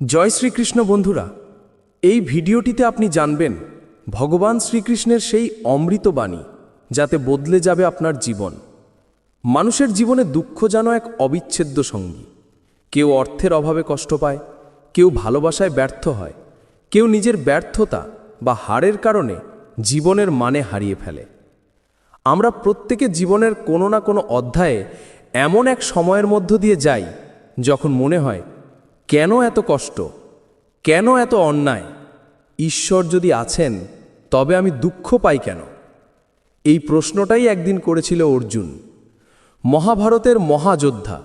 জয় শ্রীকৃষ্ণ বন্ধুরা, এই ভিডিওটিতে আপনি জানবেন ভগবান শ্রীকৃষ্ণের সেই অমৃত বাণী যাতে বদলে যাবে আপনার জীবন। মানুষের জীবনে দুঃখ যেন এক অবিচ্ছেদ্য সঙ্গী। কেউ অর্থের অভাবে কষ্ট পায়, কেউ ভালোবাসায় ব্যর্থ হয়, কেউ নিজের ব্যর্থতা বা হারের কারণে জীবনের মানে হারিয়ে ফেলে। আমরা প্রত্যেকে জীবনের কোনো না কোনো অধ্যায়ে এমন এক সময়ের মধ্য দিয়ে যাই যখন মনে হয় কেন এত কষ্ট? কেন এত অন্যায়? ঈশ্বর যদি আছেন, তবে আমি দুঃখ পাই কেন? এই প্রশ্নটাই একদিন করেছিল অর্জুন, মহাভারতের মহাযোদ্ধা,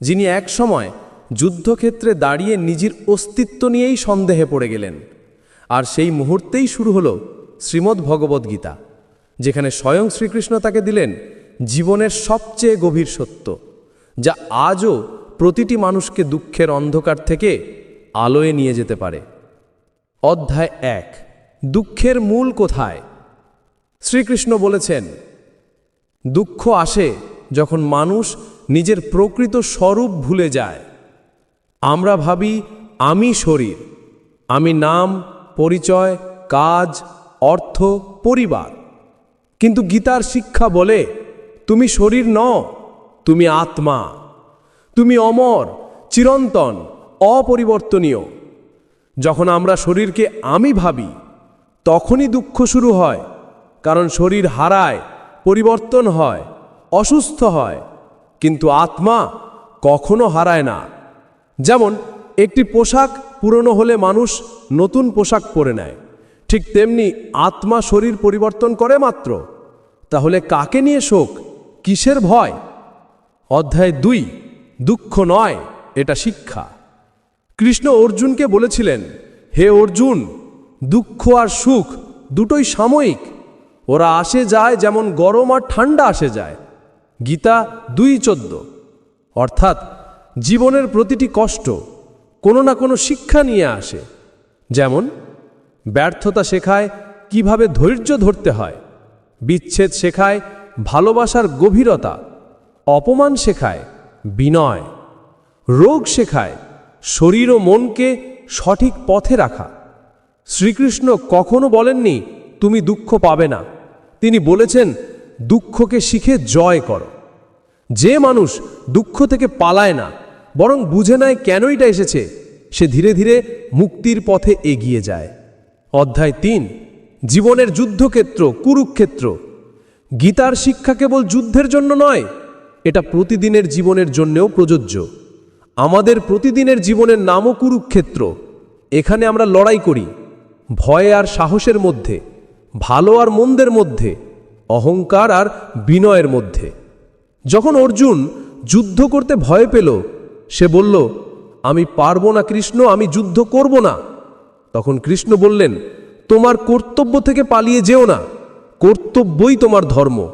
যিনি এক সময় যুদ্ধক্ষেত্রে দাঁড়িয়ে নিজের অস্তিত্ব নিয়েই সন্দেহে পড়ে গেলেন। আর সেই মুহূর্তেই শুরু হল শ্রীমদ্ ভগবদ্গীতা যেখানে স্বয়ং শ্রীকৃষ্ণ তাকে দিলেন জীবনের সবচেয়ে গভীর সত্য, যা আজও প্রতিটি মানুষকে দুঃখের অন্ধকার থেকে আলোয় নিয়ে যেতে পারে। অধ্যায় এক, দুঃখের মূল কোথায়? শ্রীকৃষ্ণ বলেছেন, দুঃখ আসে যখন মানুষ নিজের প্রকৃত স্বরূপ ভুলে যায়। আমরা ভাবি, আমি শরীর, আমি নাম, পরিচয়, কাজ, অর্থ, পরিবার। কিন্তু গীতার শিক্ষা বলে, তুমি শরীর ন তুমি আত্মা। তুমি অমর, চিরন্তন, অপরিবর্তনীয়। যখন আমরা শরীরকে আমি ভাবি, তখনই দুঃখ শুরু হয়, কারণ শরীর হারায়, পরিবর্তন হয়, অসুস্থ হয়। কিন্তু আত্মা কখনো হারায় না। যেমন, একটি পোশাক পুরনো হলে মানুষ নতুন পোশাক পরে নেয়। ঠিক তেমনি আত্মা শরীর পরিবর্তন করে মাত্র। তাহলে কাকে নিয়ে শোক? কিসের ভয়? অধ্যায় দুই। দুঃখ নয়, এটা শিক্ষা। কৃষ্ণ অর্জুনকে বলেছিলেন, হে অর্জুন, দুঃখ আর সুখ দুটোই সাময়িক। ওরা আসে যায় যেমন গরম আর ঠান্ডা আসে যায়। গীতা দুই চোদ্দ। অর্থাৎ জীবনের প্রতিটি কষ্ট কোনো না কোনো শিক্ষা নিয়ে আসে। যেমন, ব্যর্থতা শেখায় কীভাবে ধৈর্য ধরতে হয়। বিচ্ছেদ শেখায় ভালোবাসার গভীরতা। অপমান শেখায় বিনয়। রোগ শেখায়, শরীর ও মনকে সঠিক পথে রাখা। শ্রীকৃষ্ণ কখনো বলেননি, তুমি দুঃখ পাবে না। তিনি বলেছেন, দুঃখকে শিখে জয় করো। যে মানুষ দুঃখ থেকে পালায় না, বরং বুঝে নেয় কেন এটা এসেছে, সে ধীরে ধীরে মুক্তির পথে এগিয়ে যায়। অধ্যায় তিন, জীবনের যুদ্ধক্ষেত্র, কুরুক্ষেত্র। গীতার শিক্ষা কেবল যুদ্ধের জন্য নয় এটা প্রতিদিনের জীবনের জন্যও প্রযোজ্য। আমাদের প্রতিদিনের জীবনের নামও কুরুক্ষেত্র। এখানে আমরা লড়াই করি, ভয় আর সাহসের মধ্যে, ভালো আর মন্দের মধ্যে, অহংকার আর বিনয়ের মধ্যে। যখন অর্জুন যুদ্ধ করতে ভয় পেল, সে বলল, আমি পারব না কৃষ্ণ, আমি যুদ্ধ করব না। তখন কৃষ্ণ বললেন, তোমার কর্তব্য থেকে পালিয়ে যেও না। কর্তব্যই তোমার ধর্ম।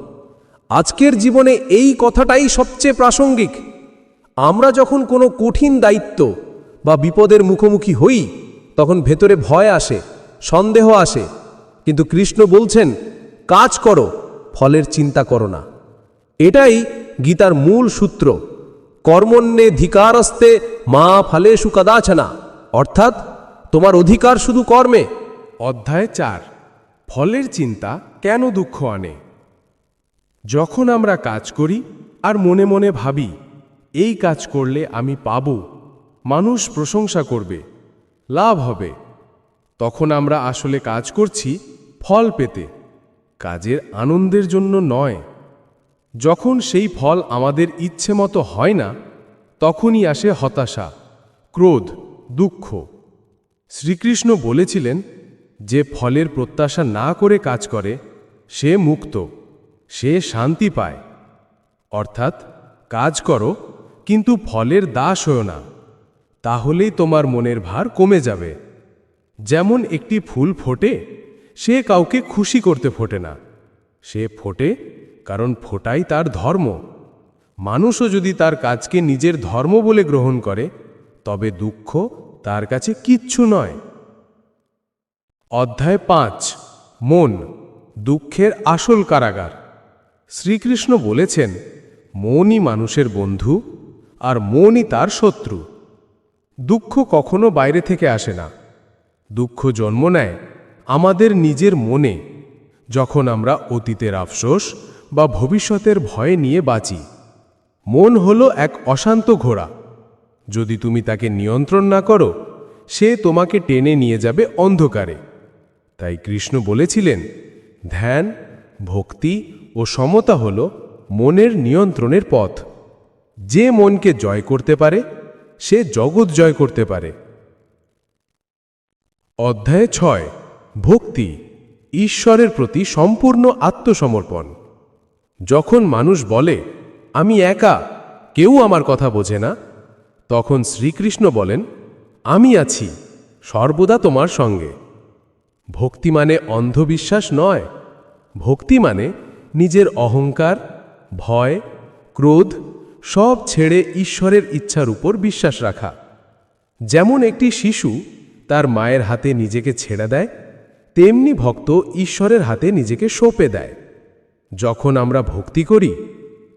আজকের জীবনে এই কথাটাই সবচেয়ে প্রাসঙ্গিক। আমরা যখন কোনো কঠিন দায়িত্ব বা বিপদের মুখোমুখি হই, তখন ভেতরে ভয় আসে, সন্দেহ আসে। কিন্তু কৃষ্ণ বলছেন, কাজ করো, ফলের চিন্তা করো না। এটাই গীতার মূল সূত্র। কর্মণ্যে ধিকারস্তে মা ফালেষু কদাচনা। অর্থাৎ, তোমার অধিকার শুধু কর্মে। অধ্যায় চার। ফলের চিন্তা কেন দুঃখ আনে? যখন আমরা কাজ করি আর মনে মনে ভাবি, এই কাজ করলে আমি পাব, মানুষ প্রশংসা করবে, লাভ হবে। তখন আমরা আসলে কাজ করছি ফল পেতে, কাজের আনন্দের জন্য নয়। যখন সেই ফল আমাদের ইচ্ছে মতো হয় না, তখনই আসে হতাশা, ক্রোধ, দুঃখ। শ্রীকৃষ্ণ বলেছিলেন, যে ফলের প্রত্যাশা না করে কাজ করে, সে মুক্ত। সে শান্তি পায়। অর্থাৎ, কাজ করো, কিন্তু ফলের দাস হও না। তাহলেই তোমার মনের ভার কমে যাবে। যেমন একটি ফুল ফোটে, সে কাউকে খুশি করতে ফোটে না। সে ফোটে কারণ ফোটাই তার ধর্ম। মানুষও যদি তার কাজকে নিজের ধর্ম বলে গ্রহণ করে, তবে দুঃখ তার কাছে কিচ্ছু নয়। অধ্যায় পাঁচ, মন, দুঃখের আসল কারাগার। শ্রীকৃষ্ণ বলেছেন মনই মানুষের বন্ধু আর মনই তার শত্রু। দুঃখ কখনো বাইরে থেকে আসে না। দুঃখ জন্ম নেয় আমাদের নিজের মনে, যখন আমরা অতীতের আফসোস বা ভবিষ্যতের ভয় নিয়ে বাঁচি। মন হলো এক অশান্ত ঘোড়া। যদি তুমি তাকে নিয়ন্ত্রণ না করো, সে তোমাকে টেনে নিয়ে যাবে অন্ধকারে। তাই কৃষ্ণ বলেছিলেন, ধ্যান, ভক্তি ও সমতা হল মনের নিয়ন্ত্রণের পথ। যে মনকে জয় করতে পারে, সে জগৎ জয় করতে পারে। অধ্যায় ছয়, ভক্তি, ঈশ্বরের প্রতি সম্পূর্ণ আত্মসমর্পণ। যখন মানুষ বলে, আমি একা, কেউ আমার কথা বোঝে না, তখন শ্রীকৃষ্ণ বলেন, আমি আছি, সর্বদা তোমার সঙ্গে। ভক্তি মানে অন্ধবিশ্বাস নয়। ভক্তি মানে নিজের অহংকার, ভয়, ক্রোধ সব ছেড়ে ঈশ্বরের ইচ্ছার উপর বিশ্বাস রাখা। যেমন একটি শিশু তার মায়ের হাতে নিজেকে ছেড়ে দেয়, তেমনি ভক্ত ঈশ্বরের হাতে নিজেকে সঁপে দেয়। যখন আমরা ভক্তি করি,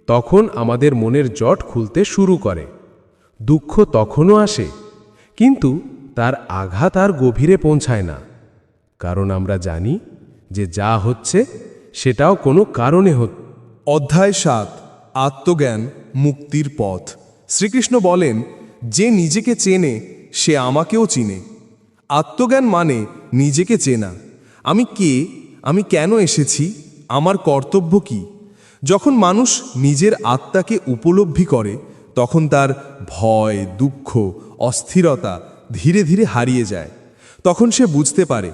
তখন আমাদের মনের জট খুলতে শুরু করে। দুঃখ তখনও আসে, কিন্তু তার আঘাত আর গভীরে পৌঁছায় না। কারণ আমরা জানি যে যা হচ্ছে সেটাও কোনো কারণে হচ্ছে অধ্যায় সাত, আত্মজ্ঞান মুক্তির পথ। শ্রীকৃষ্ণ বলেন, যে নিজেকে চেনে, সে আমাকেও চিনে। আত্মজ্ঞান মানে নিজেকে চেনা। আমি কে? আমি কেন এসেছি? আমার কর্তব্য কি? যখন মানুষ নিজের আত্মাকে উপলব্ধি করে, তখন তার ভয়, দুঃখ, অস্থিরতা ধীরে ধীরে হারিয়ে যায়। তখন সে বুঝতে পারে,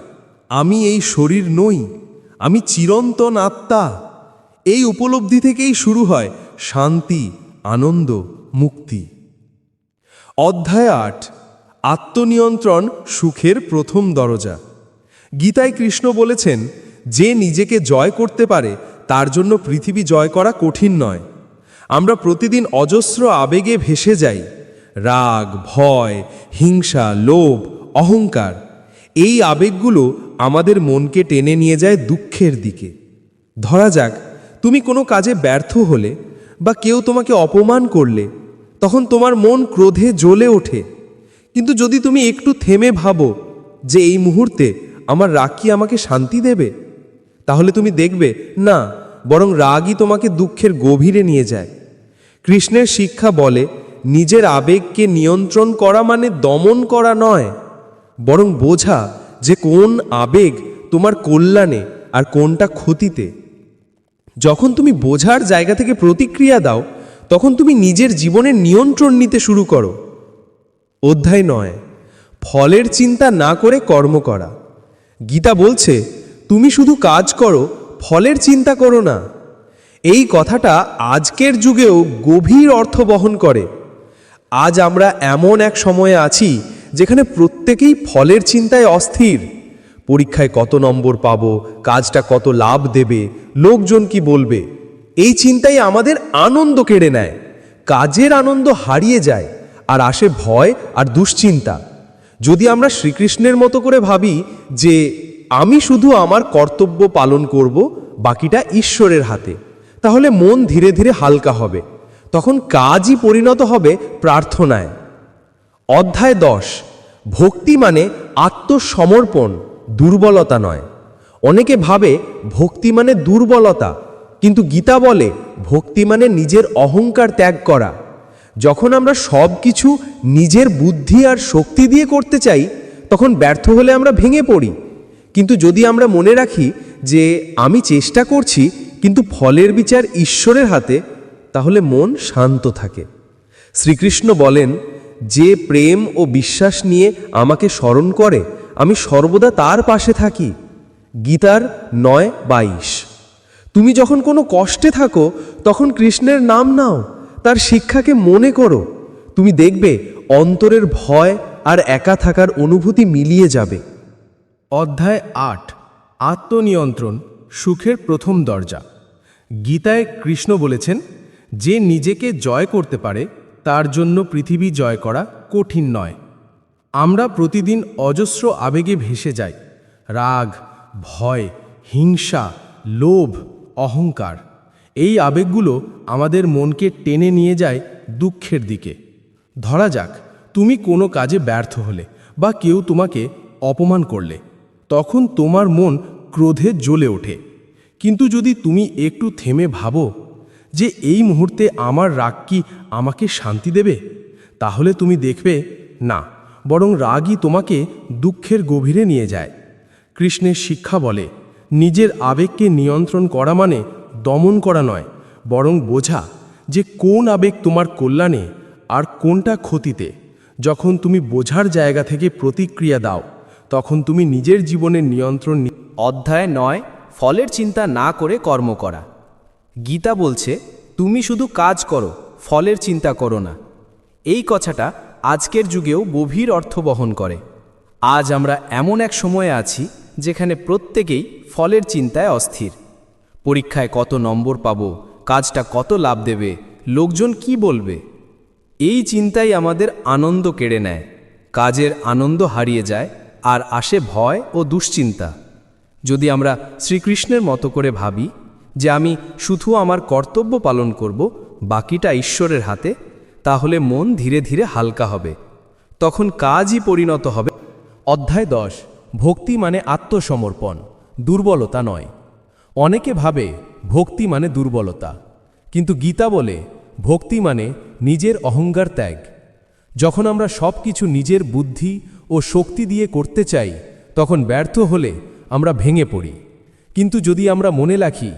আমি এই শরীর নই আমি চিরন্তন আত্মা। এই উপলব্ধি থেকেই শুরু হয় শান্তি, আনন্দ, মুক্তি। অধ্যায় আট, আত্মনিয়ন্ত্রণ সুখের প্রথম দরজা। গীতায় কৃষ্ণ বলেছেন, যে নিজেকে জয় করতে পারে, তার জন্য পৃথিবী জয় করা কঠিন নয়। আমরা প্রতিদিন অজস্র আবেগে ভেসে যাই। রাগ, ভয়, হিংসা, লোভ, অহংকার এই আবেগগুলো আমাদের মনকে টেনে নিয়ে যায় দুঃখের দিকে। ধরা যাক, তুমি কোনো কাজে ব্যর্থ হলে বা কেউ তোমাকে অপমান করলে, তখন তোমার মন ক্রোধে জ্বলে ওঠে। কিন্তু যদি তুমি একটু থেমে ভাবো যে এই মুহূর্তে আমার রাগ কি আমাকে শান্তি দেবে, তাহলে তুমি দেখবে, না, বরং রাগই তোমাকে দুঃখের গভীরে নিয়ে যায়। কৃষ্ণের শিক্ষা বলে, নিজের আবেগকে নিয়ন্ত্রণ করা মানে দমন করা নয়। বরং বোঝা যে কোন আবেগ তোমার কল্যাণে আর কোনটা ক্ষতিতে। যখন তুমি বোঝার জায়গা থেকে প্রতিক্রিয়া দাও, তখন তুমি নিজের জীবনের নিয়ন্ত্রণ নিতে শুরু করো। অধ্যায় নয়, ফলের চিন্তা না করে কর্ম করা। গীতা বলছে, তুমি শুধু কাজ করো, ফলের চিন্তা করো না। এই কথাটা আজকের যুগেও গভীর অর্থ বহন করে। আজ আমরা এমন এক সময়ে আছি যেখানে প্রত্যেকেই ফলের চিন্তায় অস্থির। পরীক্ষায় কত নম্বর পাব, কাজটা কত লাভ দেবে, লোকজন কি বলবে? এই চিন্তাই আমাদের আনন্দ কেড়ে নেয়, কাজের আনন্দ হারিয়ে যায়, আর আসে ভয় আর দুশ্চিন্তা। যদি আমরা শ্রীকৃষ্ণের মতো করে ভাবি যে আমি শুধু আমার কর্তব্য পালন করব, বাকিটা ঈশ্বরের হাতে, তাহলে মন ধীরে ধীরে হালকা হবে। তখন কাজই পরিণত হবে প্রার্থনায়। অধ্যায় দশ। ভক্তি মানে আত্মসমর্পণ, দুর্বলতা নয়। অনেকে ভাবে ভক্তি মানে দুর্বলতা, কিন্তু গীতা বলে ভক্তি মানে নিজের অহংকার ত্যাগ করা। যখন আমরা সব কিছু নিজের বুদ্ধি আর শক্তি দিয়ে করতে চাই, তখন ব্যর্থ হলে আমরা ভেঙে পড়ি। কিন্তু যদি আমরা মনে রাখি যে আমি চেষ্টা করছি, কিন্তু ফলের বিচার ঈশ্বরের হাতে, তাহলে মন শান্ত থাকে। শ্রীকৃষ্ণ বলেন যে প্রেম ও বিশ্বাস নিয়ে আমাকে স্মরণ করে, আমি সর্বদা তার পাশে থাকি। গীতার নয় বাইশ। তুমি যখন কোনো কষ্টে থাকো, তখন কৃষ্ণের নাম নাও, তার শিক্ষাকে মনে করো। তুমি দেখবে, অন্তরের ভয় আর একা থাকার অনুভূতি মিলিয়ে যাবে। অধ্যায় আট, আত্মনিয়ন্ত্রণ, সুখের প্রথম দরজা। গীতায় কৃষ্ণ বলেছেন, যে নিজেকে জয় করতে পারে তার জন্য পৃথিবী জয় করা কঠিন নয়। আমরা প্রতিদিন অজস্র আবেগে ভেসে যাই। রাগ, ভয়, হিংসা, লোভ, অহংকার, এই আবেগগুলো আমাদের মনকে টেনে নিয়ে যায় দুঃখের দিকে। ধরা যাক, তুমি কোনো কাজে ব্যর্থ হলে বা কেউ তোমাকে অপমান করলে, তখন তোমার মন ক্রোধে জ্বলে ওঠে। কিন্তু যদি তুমি একটু থেমে ভাবো যে এই মুহূর্তে আমার রাগ কি আমাকে শান্তি দেবে? তাহলে তুমি দেখবে, না, বরং রাগই তোমাকে দুঃখের গভীরে নিয়ে যায়। কৃষ্ণের শিক্ষা বলে, নিজের আবেগকে নিয়ন্ত্রণ করা মানে দমন করা নয়, বরং বোঝা যে কোন আবেগ তোমার কল্যাণে আর কোনটা ক্ষতিতে। যখন তুমি বোঝার জায়গা থেকে প্রতিক্রিয়া দাও, তখন তুমি নিজের জীবনের নিয়ন্ত্রণ অধ্যায় নয়, ফলের চিন্তা না করে কর্ম করা। গীতা বলছে, তুমি শুধু কাজ করো, ফলের চিন্তা করো না। এই কথাটা আজকের যুগেও গভীর অর্থ বহন করে। আজ আমরা এমন এক সময়ে আছি যেখানে প্রত্যেকেই ফলের চিন্তায় অস্থির। পরীক্ষায় কত নম্বর পাবো, কাজটা কত লাভ দেবে, লোকজন কি বলবে? এই চিন্তাই আমাদের আনন্দ কেড়ে নেয়। কাজের আনন্দ হারিয়ে যায় আর আসে ভয় ও দুশ্চিন্তা। যদি আমরা শ্রীকৃষ্ণের মতো করে ভাবি যে আমি শুধু আমার কর্তব্য পালন করব, বাকিটা ঈশ্বরের হাতে, তাহলে মন ধীরে ধীরে হালকা হবে। তখন কাজই পরিণত হবে। অধ্যায় দশ, ভক্তি মানে আত্মসমর্পণ, দুর্বলতা নয়। অনেকে ভাবে ভক্তি মানে দুর্বলতা, কিন্তু গীতা বলে ভক্তি মানে নিজের অহংকার ত্যাগ। যখন আমরা সব কিছু নিজের বুদ্ধি ও শক্তি দিয়ে করতে চাই, তখন ব্যর্থ হলে আমরা ভেঙে পড়ি। কিন্তু যদি আমরা মনে রাখি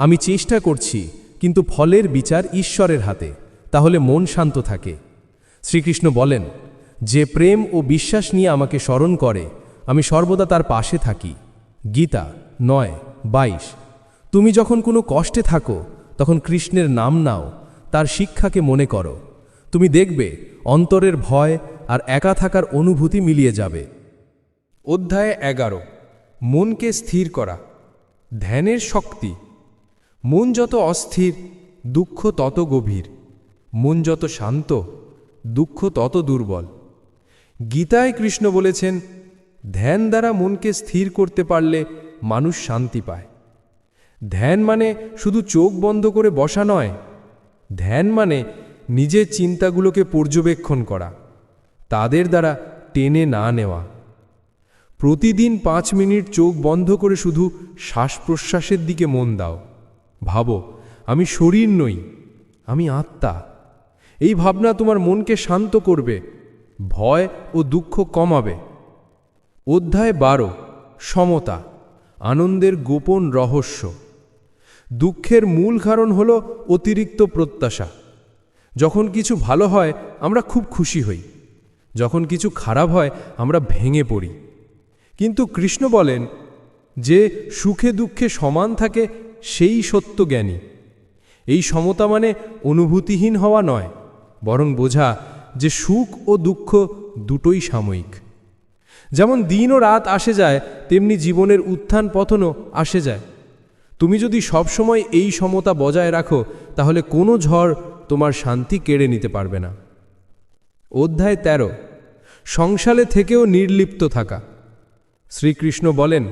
আমি চেষ্টা করছি, কিন্তু ফলের বিচার ঈশ্বরের হাতে, তাহলে মন শান্ত থাকে। শ্রীকৃষ্ণ বলেন, যে প্রেম ও বিশ্বাস নিয়ে আমাকে স্মরণ করে, আমি সর্বদা তার পাশে থাকি। গীতা নয়, বাইশ। তুমি যখন কোনো কষ্টে থাকো, তখন কৃষ্ণের নাম নাও, তার শিক্ষাকে মনে করো। তুমি দেখবে, অন্তরের ভয় আর একা থাকার অনুভূতি মিলিয়ে যাবে। অধ্যায় এগারো। মনকে স্থির করা। ধ্যানের শক্তি। মন যত অস্থির, দুঃখ তত গভীর। মন যত শান্ত, দুঃখ তত দুর্বল। গীতায় কৃষ্ণ বলেছেন, ধ্যান দ্বারা মনকে স্থির করতে পারলে মানুষ শান্তি পায়। ধ্যান মানে শুধু চোখ বন্ধ করে বসা নয়, ধ্যান মানে নিজের চিন্তাগুলোকে পর্যবেক্ষণ করা, তাদের দ্বারা টেনে না নেওয়া। প্রতিদিন পাঁচ মিনিট চোখ বন্ধ করে শুধু শ্বাস প্রশ্বাসের দিকে মন দাও। ভাবো, আমি শরীর নই, আমি আত্মা। এই ভাবনা তোমার মনকে শান্ত করবে, ভয় ও দুঃখ কমাবে। অধ্যায় বারো, সমতা, আনন্দের গোপন রহস্য। দুঃখের মূল কারণ হল অতিরিক্ত প্রত্যাশা। যখন কিছু ভালো হয়, আমরা খুব খুশি হই। যখন কিছু খারাপ হয়, আমরা ভেঙে পড়ি। কিন্তু কৃষ্ণ বলেন, যে সুখে দুঃখে সমান থাকে সেই সত্য জ্ঞানী। এই সমতা মানে অনুভূতিহীন হওয়া নয়, বরং বোঝা যে সুখ ও দুঃখ দুটোই সাময়িক। যেমন দিন ও রাত আসে যায়, তেমনি জীবনের উত্থান পতনও আসে যায়। তুমি যদি সবসময় এই সমতা বজায় রাখো, তাহলে কোনো ঝড় তোমার শান্তি কেড়ে নিতে পারবে না। অধ্যায় ১৩ সংসারে থেকেও নির্লিপ্ত থাকা। শ্রীকৃষ্ণ বলেন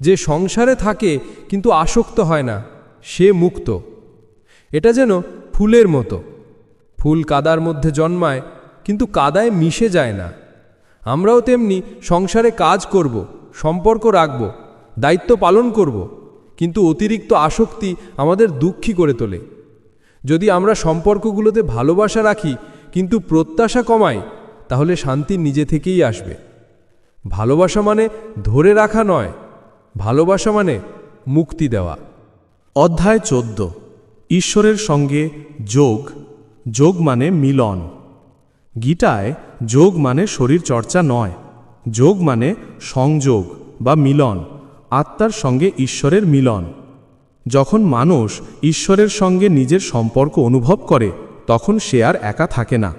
যে সংসারে থাকে কিন্তু আসক্ত হয় না, সে মুক্ত। এটা যেন ফুলের মতো। ফুল কাদার মধ্যে জন্মায়, কিন্তু কাদায় মিশে যায় না। আমরাও তেমনি সংসারে কাজ করব, সম্পর্ক রাখব, দায়িত্ব পালন করব, কিন্তু অতিরিক্ত আসক্তি আমাদের দুঃখী করে তোলে। যদি আমরা সম্পর্কগুলোতে ভালোবাসা রাখি, কিন্তু প্রত্যাশা কমাই, তাহলে শান্তি নিজে থেকেই আসবে। ভালোবাসা মানে ধরে রাখা নয় ভালোবাসা মানে মুক্তি দেওয়া। অধ্যায় চোদ্দ। ঈশ্বরের সঙ্গে যোগ। যোগ মানে মিলন। গীতায় যোগ মানে শরীর চর্চা নয়। যোগ মানে সংযোগ বা মিলন, আত্মার সঙ্গে ঈশ্বরের মিলন। যখন মানুষ ঈশ্বরের সঙ্গে নিজের সম্পর্ক অনুভব করে, তখন সে আর একা থাকে না।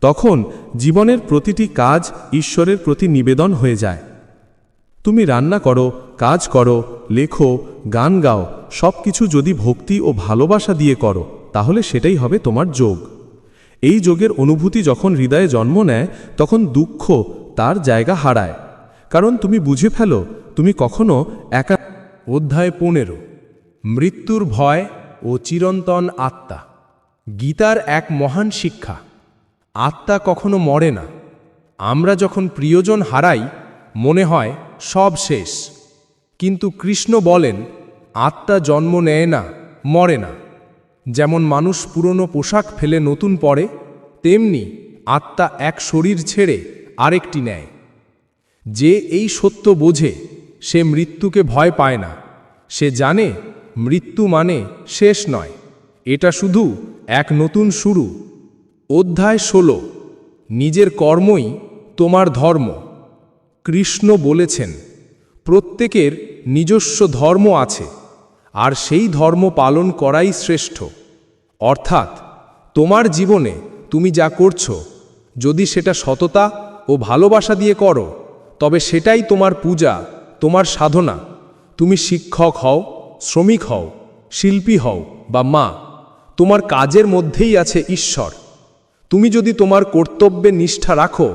তখন জীবনের প্রতিটি কাজ ঈশ্বরের প্রতি নিবেদন হয়ে যায়। তুমি রান্না করো, কাজ করো, লেখো, গান গাও সব কিছু যদি ভক্তি ও ভালোবাসা দিয়ে করো, তাহলে সেটাই হবে তোমার যোগ। এই যোগের অনুভূতি যখন হৃদয়ে জন্ম নেয়, তখন দুঃখ তার জায়গা হারায়। কারণ তুমি বুঝে ফেলো, তুমি কখনো একা অধ্যায় পনেরো, মৃত্যুর ভয় ও চিরন্তন আত্মা। গীতার এক মহান শিক্ষা, আত্মা কখনো মরে না। আমরা যখন প্রিয়জন হারাই, মনে হয় সব শেষ। কিন্তু কৃষ্ণ বলেন, আত্মা জন্ম নেয় না, মরে না। যেমন মানুষ পুরনো পোশাক ফেলে নতুন পরে, তেমনি আত্মা এক শরীর ছেড়ে আরেকটি নেয়। যে এই সত্য বোঝে, সে মৃত্যুকে ভয় পায় না। সে জানে, মৃত্যু মানে শেষ নয়। এটা শুধু এক নতুন শুরু। অধ্যায় ষোলো। নিজের কর্মই তোমার ধর্ম। কৃষ্ণ বলেছেন, প্রত্যেকের নিজস্ব ধর্ম আছে, আর সেই ধর্ম পালন করাই শ্রেষ্ঠ। অর্থাৎ, তোমার জীবনে তুমি যা করছ, যদি সেটা সততা ও ভালোবাসা দিয়ে করো, তবে সেটাই তোমার পূজা, তোমার সাধনা। তুমি শিক্ষক হও, শ্রমিক হও, শিল্পী হও বা মা, তোমার কাজের মধ্যেই আছে ঈশ্বর। তুমি যদি তোমার কর্তব্যে নিষ্ঠা রাখো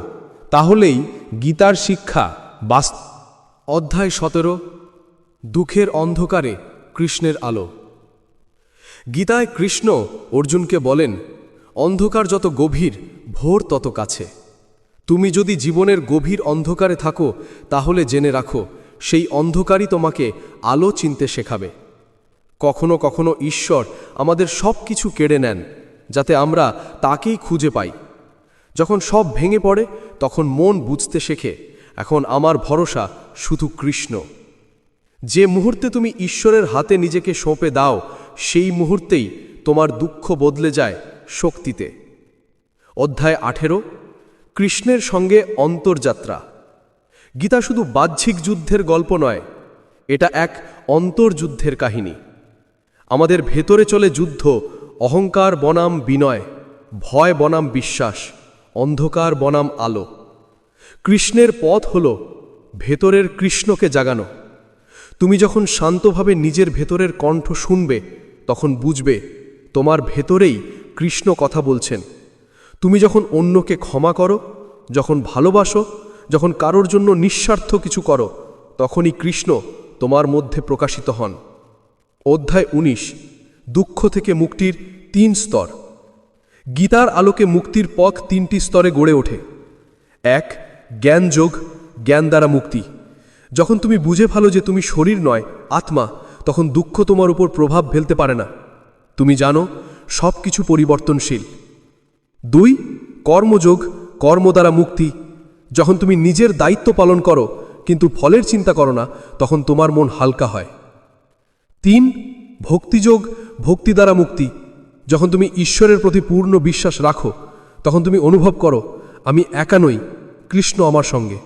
তাহলেই গীতার শিক্ষা বাস্ত অধ্যায় সতেরো, দুঃখের অন্ধকারে কৃষ্ণের আলো। গীতায় কৃষ্ণ অর্জুনকে বলেন, অন্ধকার যত গভীর, ভোর তত কাছে। তুমি যদি জীবনের গভীর অন্ধকারে থাকো, তাহলে জেনে রাখো, সেই অন্ধকারই তোমাকে আলো চিনতে শেখাবে। কখনো কখনো ঈশ্বর আমাদের সব কিছু কেড়ে নেন, যাতে আমরা তাকেই খুঁজে পাই। যখন সব ভেঙে পড়ে তখন মন বুঝতে শেখে, এখন আমার ভরসা শুধু কৃষ্ণ। যে মুহূর্তে তুমি ঈশ্বরের হাতে নিজেকে সঁপে দাও, সেই মুহূর্তেই তোমার দুঃখ বদলে যায় শক্তিতে। অধ্যায় আঠেরো, কৃষ্ণের সঙ্গে অন্তর্যাত্রা। গীতা শুধু বাহ্যিক যুদ্ধের গল্প নয়, এটা এক অন্তর্যুদ্ধের কাহিনী। আমাদের ভেতরে চলে যুদ্ধ, অহংকার বনাম বিনয়, ভয় বনাম বিশ্বাস। অন্ধকার বনাম আলো। কৃষ্ণের পথ হল ভেতরের কৃষ্ণকে জাগানো। তুমি যখন শান্তভাবে নিজের ভেতরের কণ্ঠ শুনবে, তখন বুঝবে তোমার ভেতরেই কৃষ্ণ কথা বলছেন। তুমি যখন অন্যকে ক্ষমা করো, যখন ভালোবাসো, যখন কারোর জন্য নিঃস্বার্থ কিছু করো, তখনই কৃষ্ণ তোমার মধ্যে প্রকাশিত হন। অধ্যায় ১৯ দুঃখ থেকে মুক্তির তিন স্তর। গীতার আলোকে মুক্তির পথ তিনটি স্তরে গড়ে ওঠে। এক, জ্ঞানযোগ, জ্ঞান দ্বারা মুক্তি। যখন তুমি বুঝে ভালো যে তুমি শরীর নয়, আত্মা, তখন দুঃখ তোমার উপর প্রভাব ফেলতে পারে না। তুমি জানো সব কিছু পরিবর্তনশীল। দুই, কর্মযোগ, কর্ম দ্বারা মুক্তি। যখন তুমি নিজের দায়িত্ব পালন করো, কিন্তু ফলের চিন্তা করো না, তখন তোমার মন হালকা হয়। তিন, ভক্তিযোগ, ভক্তি দ্বারা মুক্তি। যখন তুমি ঈশ্বরের প্রতি পূর্ণ বিশ্বাস রাখো, তখন তুমি অনুভব করো, আমি একা নই, কৃষ্ণ আমার সঙ্গে।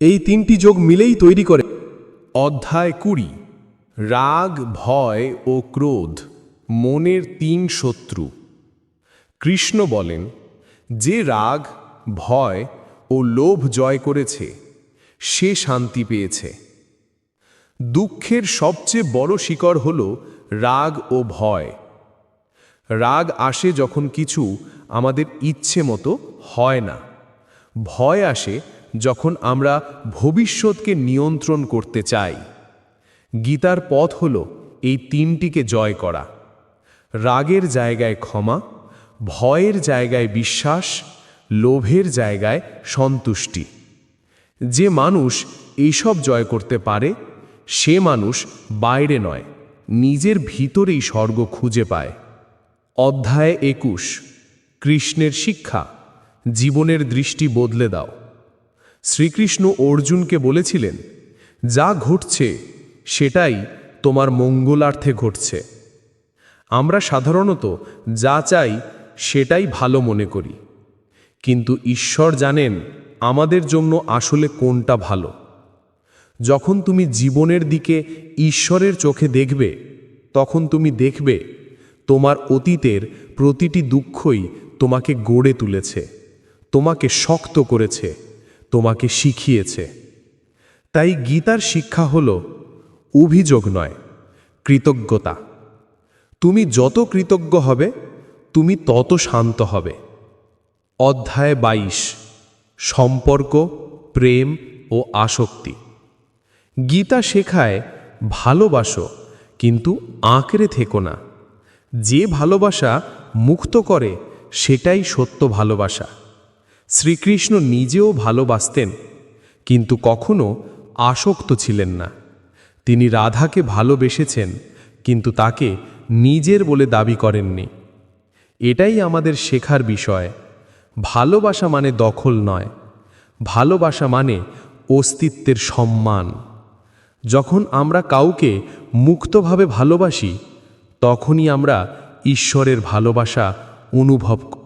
এই তিনটি যোগ মিলেই তৈরি করে। অধ্যায় কুড়ি, রাগ, ভয় ও ক্রোধ, মনের তিন শত্রু। কৃষ্ণ বলেন, যে রাগ, ভয় ও লোভ জয় করেছে, সে শান্তি পেয়েছে। দুঃখের সবচেয়ে বড় শিকড় হল রাগ ও ভয়। রাগ আসে যখন কিছু আমাদের ইচ্ছে মতো হয় না। ভয় আসে যখন আমরা ভবিষ্যৎকে নিয়ন্ত্রণ করতে চাই। গীতার পথ হল এই তিনটিকে জয় করা। রাগের জায়গায় ক্ষমা, ভয়ের জায়গায় বিশ্বাস, লোভের জায়গায় সন্তুষ্টি। যে মানুষ এইসব জয় করতে পারে, সে মানুষ বাইরে নয়, নিজের ভিতরেই স্বর্গ খুঁজে পায়। অধ্যায় একুশ, কৃষ্ণের শিক্ষা, জীবনের দৃষ্টি বদলে দাও। শ্রীকৃষ্ণ অর্জুনকে বলেছিলেন, যা ঘটছে, সেটাই তোমার মঙ্গলার্থে ঘটছে। আমরা সাধারণত যা চাই, সেটাই ভালো মনে করি। কিন্তু ঈশ্বর জানেন আমাদের জন্য আসলে কোনটা ভালো। যখন তুমি জীবনের দিকে ঈশ্বরের চোখে দেখবে, তখন তুমি দেখবে তোমার অতীতের প্রতিটি দুঃখই তোমাকে গড়ে তুলেছে, তোমাকে শক্ত করেছে, তোমাকে শিখিয়েছে। তাই গীতার শিক্ষা হল অভিযোগ নয়, কৃতজ্ঞতা। তুমি যত কৃতজ্ঞ হবে, তুমি তত শান্ত হবে। অধ্যায় বাইশ, সম্পর্ক, প্রেম ও আসক্তি। গীতা শেখায় ভালোবাসো, কিন্তু আঁকড়ে থেকো না। যে ভালোবাসা মুক্ত করে, সেটাই সত্য ভালোবাসা। শ্রীকৃষ্ণ নিজেও ভালোবাসতেন, কিন্তু কখনো আসক্ত ছিলেন না। তিনি রাধাকে ভালোবেসেছেন, কিন্তু তাকে নিজের বলে দাবি করেননি। এটাই আমাদের শেখার বিষয়। ভালোবাসা মানে দখল নয়। ভালোবাসা মানে অস্তিত্বের সম্মান। যখন আমরা কাউকে মুক্তভাবে ভালোবাসি তখনই আমরা ঈশ্বরের ভালোবাসা অনুভব